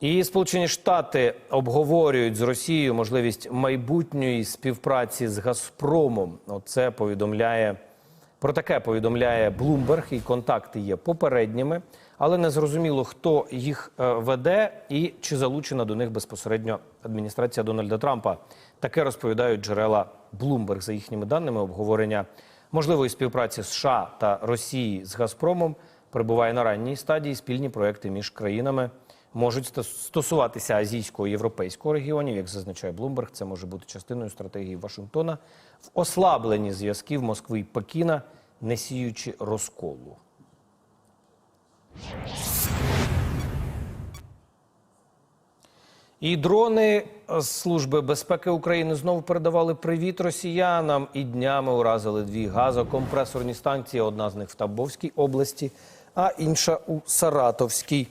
І Сполучені Штати обговорюють з Росією можливість майбутньої співпраці з Газпромом. Оце повідомляє про таке повідомляє Блумберг, і контакти є попередніми, але не зрозуміло, хто їх е, веде і чи залучена до них безпосередньо адміністрація Дональда Трампа. Таке розповідають джерела Блумберг. За їхніми даними, обговорення можливої співпраці США та Росії з Газпромом перебуває на ранній стадії. Спільні проекти між країнами можуть стосуватися азійського європейського регіонів. Як зазначає Блумберг, це може бути частиною стратегії Вашингтона в ослабленні зв'язків Москви і Пекіна, не сіючи розколу. І дрони з Служби безпеки України знову передавали привіт росіянам і днями уразили дві газокомпресорні станції. Одна з них в Тамбовській області, а інша у Саратовській.